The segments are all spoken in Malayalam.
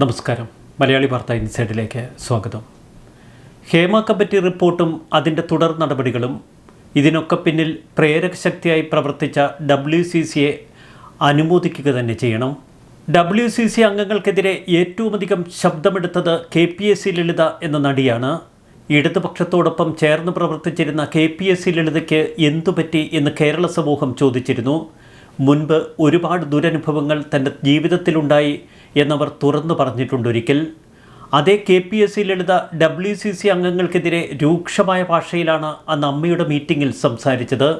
നമസ്കാരം. മലയാളി വാർത്ത ഇൻസൈഡിലേക്ക് സ്വാഗതം. ഹേമ കമ്മിറ്റി റിപ്പോർട്ടും അതിന്റെ തുടർ നടപടികളും ഇതിനൊക്കെ പിന്നിൽ പ്രേരക ശക്തിയായി പ്രവർത്തിച്ച ഡബ്ല്യു സി സിയെ അനുമോദിക്കുക തന്നെ ചെയ്യണം. ഡബ്ല്യു സി സി അംഗങ്ങൾക്കെതിരെ ഏറ്റവുമധികം ശബ്ദമെടുത്തത് K P S C Lalitha എന്ന നടിയാണ്. ഇടതുപക്ഷത്തോടൊപ്പം ചേർന്ന് പ്രവർത്തിച്ചിരുന്ന കെ പി എസ് സി ലളിതയ്ക്ക് എന്തുപറ്റി എന്ന് കേരള സമൂഹം ചോദിച്ചിരുന്നു. മുൻപ് ഒരുപാട് ദുരനുഭവങ്ങൾ തന്റെ ജീവിതത്തിലുണ്ടായി. എന്നവർ തുറന്നു പറഞ്ഞിട്ടുണ്ടൊരിക്കൽ. അതേ K P S C Lalitha W C C അംഗങ്ങൾക്കെതിരെ രൂക്ഷമായ ഭാഷയിലാണ് അന്ന് അമ്മയുടെ മീറ്റിങ്ങിൽ സംസാരിച്ചത്.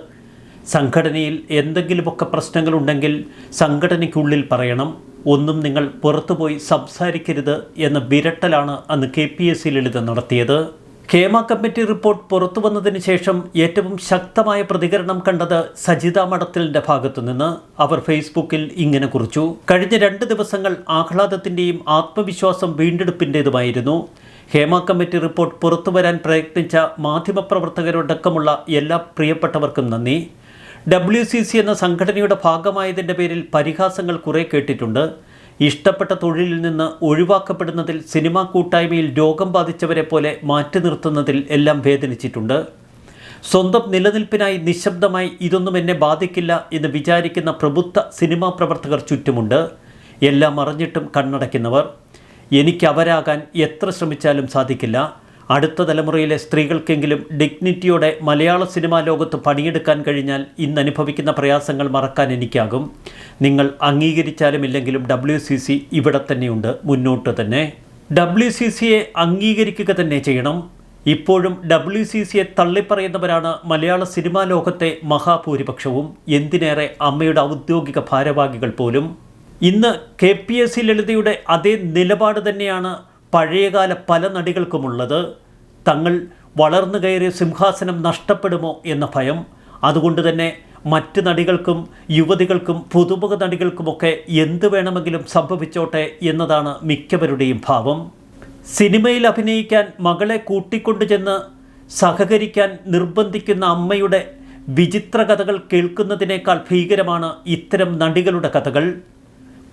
സംഘടനയിൽ എന്തെങ്കിലുമൊക്കെ പ്രശ്നങ്ങളുണ്ടെങ്കിൽ സംഘടനയ്ക്കുള്ളിൽ പറയണം. ഒന്നും നിങ്ങൾ പുറത്തുപോയി സംസാരിക്കരുത് എന്ന വിരട്ടലാണ് അന്ന് K P S C Lalitha നടത്തിയത്. ഹേമ കമ്മിറ്റി റിപ്പോർട്ട് പുറത്തു വന്നതിന് ശേഷം ഏറ്റവും ശക്തമായ പ്രതികരണം കണ്ടത് സജിത മഠത്തിലിന്റെ ഭാഗത്തുനിന്ന് അവർ ഫേസ്ബുക്കിൽ ഇങ്ങനെ കുറിച്ചു. കഴിഞ്ഞ രണ്ട് ദിവസങ്ങൾ ആഹ്ലാദത്തിന്റെയും ആത്മവിശ്വാസം വീണ്ടെടുപ്പിന്റേതുമായിരുന്നു ഹേമ കമ്മിറ്റി റിപ്പോർട്ട് പുറത്തു വരാൻ പ്രയത്നിച്ച മാധ്യമപ്രവർത്തകരടക്കമുള്ള എല്ലാ പ്രിയപ്പെട്ടവർക്കും നന്ദി. ഡബ്ല്യു സി സി എന്ന സംഘടനയുടെ ഭാഗമായതിന്റെ പേരിൽ പരിഹാസങ്ങൾ കുറേ കേട്ടിട്ടുണ്ട്. ഇഷ്ടപ്പെട്ട തൊഴിലിൽ നിന്ന് ഒഴിവാക്കപ്പെടുന്നതിൽ സിനിമാ കൂട്ടായ്മയിൽ രോഗം ബാധിച്ചവരെ പോലെ മാറ്റി നിർത്തുന്നതിൽ എല്ലാം വേദനിച്ചിട്ടുണ്ട്. സ്വന്തം നിലനിൽപ്പിനായി നിശബ്ദമായി ഇതൊന്നും എന്നെ ബാധിക്കില്ല എന്ന് വിചാരിക്കുന്ന പ്രബുദ്ധ സിനിമാ പ്രവർത്തകർ ചുറ്റുമുണ്ട്. എല്ലാം അറിഞ്ഞിട്ടും കണ്ണടയ്ക്കുന്നവർ. എനിക്ക് അവരാകാൻ എത്ര ശ്രമിച്ചാലും സാധിക്കില്ല. അടുത്ത തലമുറയിലെ സ്ത്രീകൾക്കെങ്കിലും ഡിഗ്നിറ്റിയോടെ മലയാള സിനിമാ ലോകത്ത് പണിയെടുക്കാൻ കഴിഞ്ഞാൽ ഇന്ന് അനുഭവിക്കുന്ന പ്രയാസങ്ങൾ മറക്കാൻ എനിക്കാകും. നിങ്ങൾ അംഗീകരിച്ചാലും ഇല്ലെങ്കിലും ഡബ്ല്യു സി സി ഇവിടെ തന്നെയുണ്ട്. മുന്നോട്ട് തന്നെ. ഡബ്ല്യു സി സിയെ അംഗീകരിക്കുക തന്നെ ചെയ്യണം. ഇപ്പോഴും ഡബ്ല്യു സി സിയെ തള്ളിപ്പറയുന്നവരാണ് മലയാള സിനിമാ ലോകത്തെ മഹാഭൂരിപക്ഷവും. എന്തിനേറെ അമ്മയുടെ ഔദ്യോഗിക ഭാരവാഹികൾ പോലും. ഇന്ന് കെ പി എസ് സി ലളിതയുടെ അതേ നിലപാട് തന്നെയാണ് പഴയകാല പല നടികൾക്കുമുള്ളത് തങ്ങൾ വളർന്നു കയറിയ സിംഹാസനം നഷ്ടപ്പെടുമോ എന്ന ഭയം അതുകൊണ്ട് തന്നെ മറ്റ് നടികൾക്കും യുവതികൾക്കും പുതുമുഖ നടികൾക്കുമൊക്കെ എന്ത് വേണമെങ്കിലും സംഭവിച്ചോട്ടെ എന്നതാണ് മിക്കവരുടെയും ഭാവം. സിനിമയിൽ അഭിനയിക്കാൻ മകളെ കൂട്ടിക്കൊണ്ടു ചെന്ന് സഹകരിക്കാൻ നിർബന്ധിക്കുന്ന അമ്മയുടെ വിചിത്ര കഥകൾ കേൾക്കുന്നതിനേക്കാൾ ഭീകരമാണ് ഇത്തരം നടികളുടെ കഥകൾ.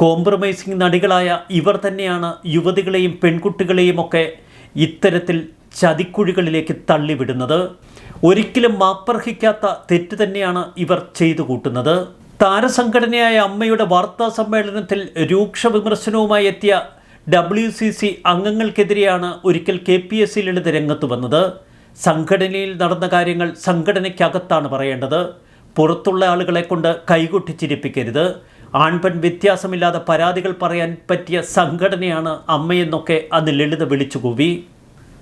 കോംപ്രമൈസിങ് നടികളായ ഇവർ തന്നെയാണ് യുവതികളെയും പെൺകുട്ടികളെയും ഒക്കെ ഇത്തരത്തിൽ ചതിക്കുഴികളിലേക്ക് തള്ളിവിടുന്നത്. ഒരിക്കലും മാപ്പർഹിക്കാത്ത തെറ്റ് തന്നെയാണ് ഇവർ ചെയ്തു കൂട്ടുന്നത്. താരസംഘടനയായ അമ്മയുടെ വാർത്താ സമ്മേളനത്തിൽ രൂക്ഷ വിമർശനവുമായി എത്തിയ ഡബ്ല്യു സി സി അംഗങ്ങൾക്കെതിരെയാണ് ഒരിക്കൽ K P S C Lalith രംഗത്ത് വന്നത്. സംഘടനയിൽ നടന്ന കാര്യങ്ങൾ സംഘടനയ്ക്കകത്താണ് പറയേണ്ടത്. പുറത്തുള്ള ആളുകളെ കൊണ്ട് കൈകൊട്ടിച്ചിരിപ്പിക്കരുത്. ആൺപെൺ വ്യത്യാസമില്ലാതെ പരാതികൾ പറയാൻ പറ്റിയ സംഘടനയാണ് അമ്മയെന്നൊക്കെ അന്ന് ലളിത വിളിച്ചുകൂവി.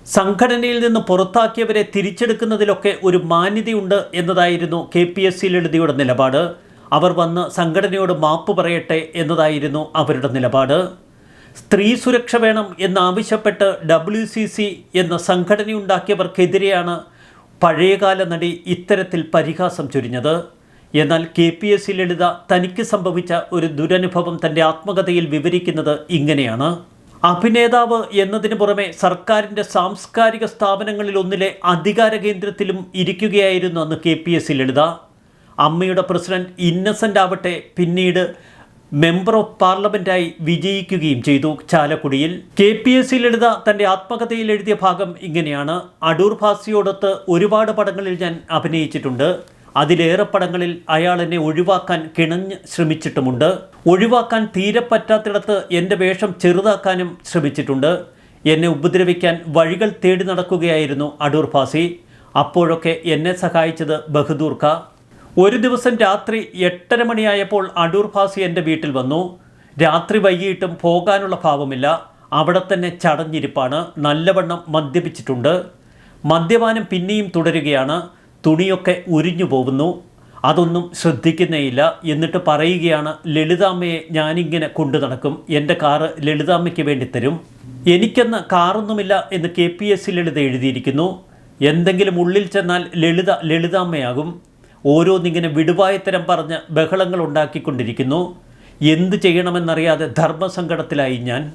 സംഘടനയിൽ നിന്ന് പുറത്താക്കിയവരെ തിരിച്ചെടുക്കുന്നതിലൊക്കെ ഒരു മാന്യതയുണ്ട് എന്നതായിരുന്നു കെ പി എസ് സി ലളിതയുടെ നിലപാട്. അവർ വന്ന് സംഘടനയോട് മാപ്പ് പറയട്ടെ എന്നതായിരുന്നു അവരുടെ നിലപാട്. സ്ത്രീ സുരക്ഷ വേണം എന്നാവശ്യപ്പെട്ട് ഡബ്ല്യു സി സി എന്ന സംഘടനയുണ്ടാക്കിയവർക്കെതിരെയാണ് പഴയകാല നടി ഇത്തരത്തിൽ പരിഹാസം ചൊരിഞ്ഞത്. എന്നാൽ K P S C Lalitha തനിക്ക് സംഭവിച്ച ഒരു ദുരനുഭവം തന്റെ ആത്മകഥയിൽ വിവരിക്കുന്നത് ഇങ്ങനെയാണ്. അഭിനേതാവ് എന്നതിന് പുറമെ സർക്കാരിന്റെ സാംസ്കാരിക സ്ഥാപനങ്ങളിലൊന്നിലെ അധികാര കേന്ദ്രത്തിലും ഇരിക്കുകയായിരുന്നു അന്ന് K P S C Lalitha. അമ്മയുടെ പ്രസിഡന്റ് ഇന്നസെന്റ് ആവട്ടെ പിന്നീട് മെമ്പർ ഓഫ് പാർലമെന്റായി വിജയിക്കുകയും ചെയ്തു ചാലക്കുടിയിൽ. K P S C Lalitha തന്റെ ആത്മകഥയിൽ എഴുതിയ ഭാഗം ഇങ്ങനെയാണ്. അടൂർ ഭാസിയോടൊത്ത് ഒരുപാട് പടങ്ങളിൽ ഞാൻ അഭിനയിച്ചിട്ടുണ്ട്. അതിലേറെ പടങ്ങളിൽ അയാൾ എന്നെ ഒഴിവാക്കാൻ കിണഞ്ഞ് ശ്രമിച്ചിട്ടുമുണ്ട്. ഒഴിവാക്കാൻ തീരെ പറ്റാത്തിടത്ത് എന്റെ വേഷം ചെറുതാക്കാനും ശ്രമിച്ചിട്ടുണ്ട്. എന്നെ ഉപദ്രവിക്കാൻ വഴികൾ തേടി നടക്കുകയായിരുന്നു അടൂർ ഫാസി. അപ്പോഴൊക്കെ എന്നെ സഹായിച്ചത് ബഹദൂർക്ക ഒരു ദിവസം രാത്രി എട്ടര മണിയായപ്പോൾ അടൂർ ഫാസി എന്റെ വീട്ടിൽ വന്നു. രാത്രി വൈകിട്ടും പോകാനുള്ള ഭാവമില്ല. അവിടെ തന്നെ ചടഞ്ഞിരിപ്പാണ്. നല്ലവണ്ണം മദ്യപിച്ചിട്ടുണ്ട്. മദ്യപാനം പിന്നെയും തുടരുകയാണ്. തുണിയൊക്കെ ഉരിഞ്ഞു പോകുന്നു. അതൊന്നും ശ്രദ്ധിക്കുന്നേയില്ല. എന്നിട്ട് പറയുകയാണ് ലളിതാമ്മയെ ഞാനിങ്ങനെ കൊണ്ടു നടക്കും. എന്റെ കാറ് ലളിതാമ്മയ്ക്ക് വേണ്ടി തരും. എനിക്കെന്ന് കാറൊന്നുമില്ല എന്ന് K P S C Lalitha എഴുതിയിരിക്കുന്നു. എന്തെങ്കിലും ഉള്ളിൽ ചെന്നാൽ ലളിത ലളിതാമ്മയാകും. ഓരോന്നിങ്ങനെ വിടുവായത്തരം പറഞ്ഞ് ബഹളങ്ങൾ ഉണ്ടാക്കിക്കൊണ്ടിരിക്കുന്നു. എന്ത് ചെയ്യണമെന്നറിയാതെ ധർമ്മസങ്കടത്തിലായി ഞാൻ.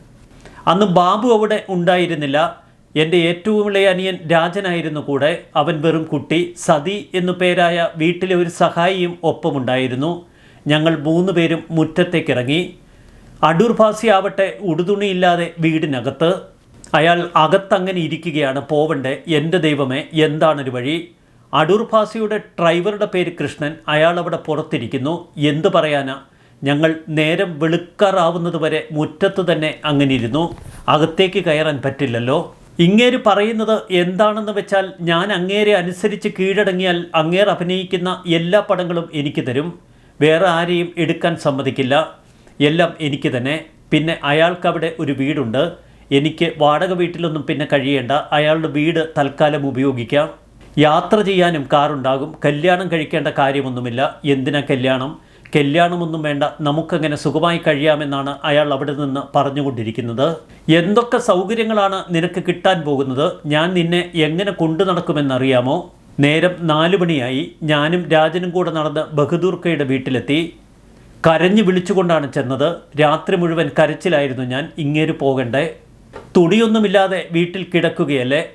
അന്ന് ബാബു അവിടെ ഉണ്ടായിരുന്നില്ല. എന്റെ ഏറ്റവും ഇളയ അനിയൻ രാജനായിരുന്നു കൂടെ. അവൻ വെറും കുട്ടി. സതി എന്നു പേരായ വീട്ടിലെ ഒരു സഹായിയും ഒപ്പമുണ്ടായിരുന്നു. ഞങ്ങൾ മൂന്ന് പേരും മുറ്റത്തേക്കിറങ്ങി. അടൂർ ഭാസി ആവട്ടെ ഉടുതുണിയില്ലാതെ വീടിനകത്ത്. അയാൾ അകത്തങ്ങനെ ഇരിക്കുകയാണ്. പോവണ്ടേ? എന്റെ ദൈവമേ എന്താണൊരു വഴി? അടൂർ ഭാസിയുടെ ഡ്രൈവറുടെ പേര് കൃഷ്ണൻ. അയാൾ അവിടെ പുറത്തിരിക്കുന്നു. എന്തു പറയാനാ? ഞങ്ങൾ നേരം വെളുക്കാറാവുന്നതുവരെ മുറ്റത്ത് തന്നെ അങ്ങനെ ഇരുന്നു അകത്തേക്ക് കയറാൻ പറ്റില്ലല്ലോ. ഇങ്ങേര് പറയുന്നത് എന്താണെന്ന് വെച്ചാൽ ഞാൻ അങ്ങേരെ അനുസരിച്ച് കീഴടങ്ങിയാൽ അങ്ങേർ അഭിനയിക്കുന്ന എല്ലാ പടങ്ങളും എനിക്ക് തരും. വേറെ ആരെയും എടുക്കാൻ സമ്മതിക്കില്ല. എല്ലാം എനിക്ക് തന്നെ. പിന്നെ അയാൾക്കവിടെ ഒരു വീടുണ്ട്. എനിക്ക് വാടക വീട്ടിലൊന്നും പിന്നെ കഴിയേണ്ട. അയാളുടെ വീട് തൽക്കാലം ഉപയോഗിക്കാം. യാത്ര ചെയ്യാനും കാറുണ്ടാകും. കല്യാണം കഴിക്കേണ്ട കാര്യമൊന്നുമില്ല. എന്തിനാ കല്യാണം? കല്യാണമൊന്നും വേണ്ട നമുക്കങ്ങനെ സുഖമായി കഴിയാമെന്നാണ് അയാൾ അവിടെ നിന്ന് പറഞ്ഞുകൊണ്ടിരിക്കുന്നത്. എന്തൊക്കെ സൗകര്യങ്ങളാണ് നിനക്ക് കിട്ടാൻ പോകുന്നത്? ഞാൻ നിന്നെ എങ്ങനെ കൊണ്ടു നടക്കുമെന്നറിയാമോ? നേരം നാലു മണിയായി. ഞാനും രാജനും കൂടെ നടന്ന് ബഹദൂർക്കയുടെ വീട്ടിലെത്തി. കരഞ്ഞു വിളിച്ചുകൊണ്ടാണ് ചെന്നത്. രാത്രി മുഴുവൻ കരച്ചിലായിരുന്നു ഞാൻ. ഇങ്ങേര് പോകണ്ടേ? തുണിയൊന്നുമില്ലാതെ വീട്ടിൽ കിടക്കുകയല്ലേ?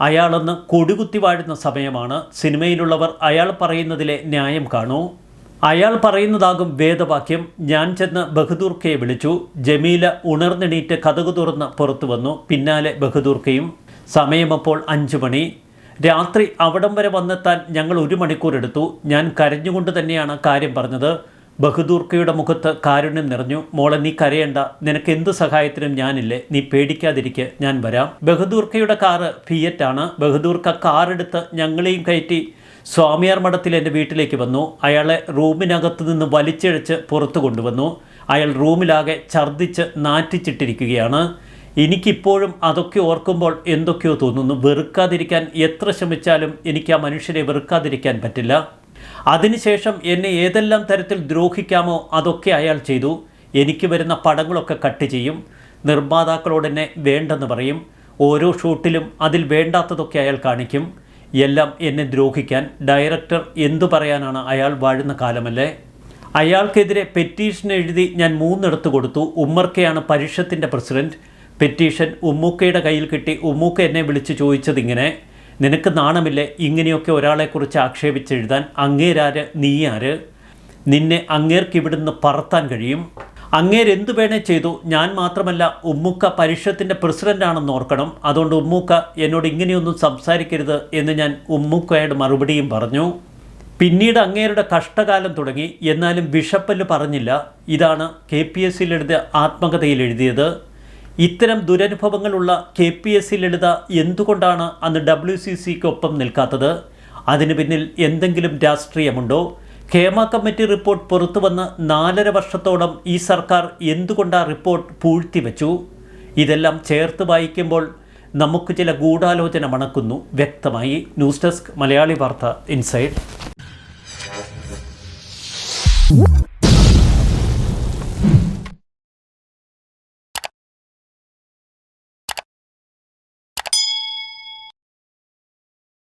അയാളൊന്ന് കൊടികുത്തി വാഴുന്ന സമയമാണ്. സിനിമയിലുള്ളവർ അയാൾ പറയുന്നതിലെ ന്യായം കാണൂ. അയാൾ പറയുന്നതാകും വേദവാക്യം. ഞാൻ ചെന്ന് ബഹദൂർക്കയെ വിളിച്ചു. ജമീല ഉണർന്നെണീറ്റ് കഥകു തുറന്ന് പുറത്തു വന്നു. പിന്നാലെ ബഹദൂർക്കയും. സമയമപ്പോൾ അഞ്ചു മണി. രാത്രി അവിടം വരെ വന്നെത്താൻ ഞങ്ങൾ ഒരു മണിക്കൂർ എടുത്തു. ഞാൻ കരഞ്ഞുകൊണ്ട് തന്നെയാണ് കാര്യം പറഞ്ഞത്. ബഹദൂർക്കയുടെ മുഖത്ത് കാരുണ്യം നിറഞ്ഞു. മോളെ നീ കരയണ്ട. നിനക്ക് എന്ത് സഹായത്തിനും ഞാനില്ലേ. നീ പേടിക്കാതിരിക്കെ. ഞാൻ വരാം. ബഹദൂർക്കയുടെ കാറ് ഫിയറ്റാണ്. ബഹദൂർക്ക കാറെടുത്ത് ഞങ്ങളെയും കയറ്റി സ്വാമിയാർ മഠത്തിൽ എന്റെ വീട്ടിലേക്ക് വന്നു. അയാളെ റൂമിനകത്ത് നിന്ന് വലിച്ചിഴച്ച് പുറത്തു കൊണ്ടുവന്നു. അയാൾ റൂമിലാകെ ഛർദ്ദിച്ച് നാറ്റിച്ചിട്ടിരിക്കുകയാണ്. എനിക്കിപ്പോഴും അതൊക്കെ ഓർക്കുമ്പോൾ എന്തൊക്കെയോ തോന്നുന്നു. വെറുക്കാതിരിക്കാൻ എത്ര ശ്രമിച്ചാലും എനിക്ക് ആ മനുഷ്യരെ വെറുക്കാതിരിക്കാൻ പറ്റില്ല. അതിനുശേഷം എന്നെ ഏതെല്ലാം തരത്തിൽ ദ്രോഹിക്കാമോ അതൊക്കെ അയാൾ ചെയ്തു. എനിക്ക് വരുന്ന പടങ്ങളൊക്കെ കട്ട് ചെയ്യും. നിർമ്മാതാക്കളോട് എന്നെ വേണ്ടെന്ന് പറയും. ഓരോ ഷൂട്ടിലും അതിൽ വേണ്ടാത്തതൊക്കെ അയാൾ കാണിക്കും. എല്ലാം എന്നെ ദ്രോഹിക്കാൻ ഡയറക്ടർ എന്തു പറയാനാണ് അയാൾ വാഴുന്ന കാലമല്ലേ? അയാൾക്കെതിരെ പെറ്റീഷൻ എഴുതി ഞാൻ മൂന്നിടത്ത് കൊടുത്തു. ഉമ്മർക്കയാണ് പരിഷത്തിന്റെ പ്രസിഡന്റ്. പെറ്റീഷൻ ഉമ്മൂക്കയുടെ കയ്യിൽ കിട്ടി. ഉമ്മൂക്ക എന്നെ വിളിച്ച് ചോദിച്ചതിങ്ങനെ നിനക്ക് നാണമില്ലേ ഇങ്ങനെയൊക്കെ ഒരാളെക്കുറിച്ച് ആക്ഷേപിച്ചെഴുതാൻ അങ്ങേരാര്? നീയാര് നിന്നെ അങ്ങേർക്ക് ഇവിടുന്ന് പറത്താൻ കഴിയും? അങ്ങേര് എന്ത് വേണേ ചെയ്തു. ഞാൻ മാത്രമല്ല ഉമ്മുക്ക പരിഷത്തിന്റെ പ്രസിഡന്റാണെന്ന് ഓർക്കണം. അതുകൊണ്ട് ഉമ്മുക്ക എന്നോട് ഇങ്ങനെയൊന്നും സംസാരിക്കരുത് എന്ന് ഞാൻ ഉമ്മുക്കയുടെ മറുപടിയും പറഞ്ഞു. പിന്നീട് അങ്ങേരുടെ കഷ്ടകാലം തുടങ്ങി. എന്നാലും ബിഷപ്പൽ പറഞ്ഞില്ല. ഇതാണ് കെ പി എസ് സിയിൽ എഴുതിയ ആത്മകഥയിൽ എഴുതിയത്. ഇത്തരം ദുരനുഭവങ്ങളുള്ള K P S C Lalitha എന്തുകൊണ്ടാണ് അന്ന് ഡബ്ല്യു സി സിക്കൊപ്പം നിൽക്കാത്തത്? അതിന് പിന്നിൽ എന്തെങ്കിലും രാഷ്ട്രീയമുണ്ടോ? ഖേമ കമ്മിറ്റി റിപ്പോർട്ട് പുറത്തുവന്ന് നാലര വർഷത്തോളം ഈ സർക്കാർ എന്തുകൊണ്ട് ആ റിപ്പോർട്ട് പൂഴ്ത്തിവെച്ചു? ഇതെല്ലാം ചേർത്ത് വായിക്കുമ്പോൾ നമുക്ക് ചില ഗൂഢാലോചന മണക്കുന്നു. വ്യക്തമായി. ന്യൂസ് ഡെസ്ക് മലയാളി വാർത്ത ഇൻസൈഡ്.